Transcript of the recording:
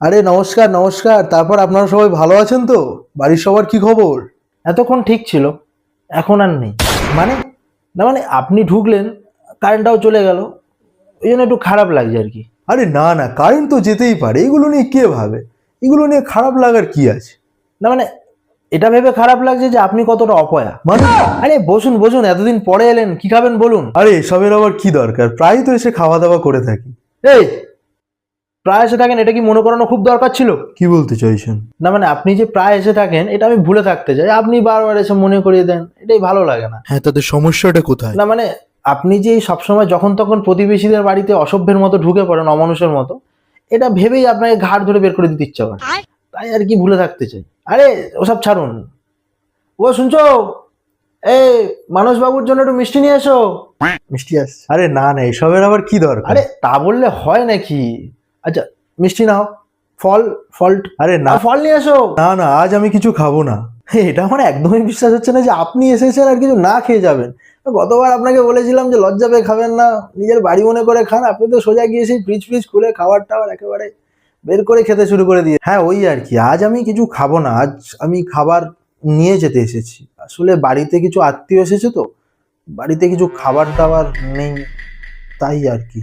আরে নমস্কার নমস্কার। তারপর আপনারা সবাই ভালো আছেন তো? বাড়ির সবার কি খবর? এতক্ষণ ঠিক ছিল এখন আর নেই। মানে না মানে আপনি ঢুকলেন কারেন্টটাও চলে গেল ওই জন্য একটু খারাপ লাগছে আর কি। আরে না না কারেন্ট তো যেতেই পারে এগুলো নিয়ে কে ভাবে? এগুলো নিয়ে খারাপ লাগার কি আছে? না মানে এটা ভেবে খারাপ লাগছে যে আপনি কতটা অপয়া। মানে? আরে বসুন বসুন এতদিন পরে এলেন কি খাবেন বলুন? আরে এসবের আবার কি দরকার? প্রায়ই তো এসে খাওয়া দাওয়া করে থাকি। এই প্রায় এসে থাকেন এটা কি মনে করানো খুব দরকার ছিল? কি বলতে চাইছেন? না মানে আপনি যে প্রায় এসে থাকেন এটা আমি ভুলে থাকতে চাই। আপনি বারবার এসে মনে করিয়ে দেন এটাই ভালো লাগে না। হ্যাঁ তাদের সমস্যাটা কোথায়? না মানে আপনি যে সবসময় যখন তখন প্রতিবেশীদের বাড়িতে অসভ্যের মতো ঢুকে পড়েন অমানুষের মতো এটা ভেবেই আপনাকে ঘাট ধরে বের করে দিতে ইচ্ছা করে। তাই আর কি ভুলে থাকতে চাই। আরে ওসব ছাড়ুন। ও শুনছো? এই মানস বাবুর জন্য একটু মিষ্টি নিয়ে এসো। মিষ্টি আস আরে না না এসবের আবার কি দরকার? আরে তা বললে হয় নাকি? আচ্ছা মিষ্টি নাও। ফল ফল্ট। আরে না। ফল নিয়ে এসো। না না আজ আমি কিছু খাব না। এটা আমার একদমই বিশ্বাস হচ্ছে না যে আপনি এসেছেন আর কিছু না খেয়ে যাবেন। গতবার আপনাকে বলেছিলাম যে লজ্জা পেয়ে খাবেন না। নিজের বাড়ি মনে করে খান। আপনি তো সোজা গিয়ে সেই ফ্রিজ ফ্রিজ খুলে খাবার টাবার একেবারে বের করে খেতে শুরু করে দিয়ে হ্যাঁ ওই আর কি। আজ আমি কিছু খাব না। আজ আমি খাবার নিয়ে যেতে এসেছি। আসলে বাড়িতে কিছু আত্মীয় এসেছে তো। বাড়িতে কিছু খাবার দাবার নেই। তাই আর কি।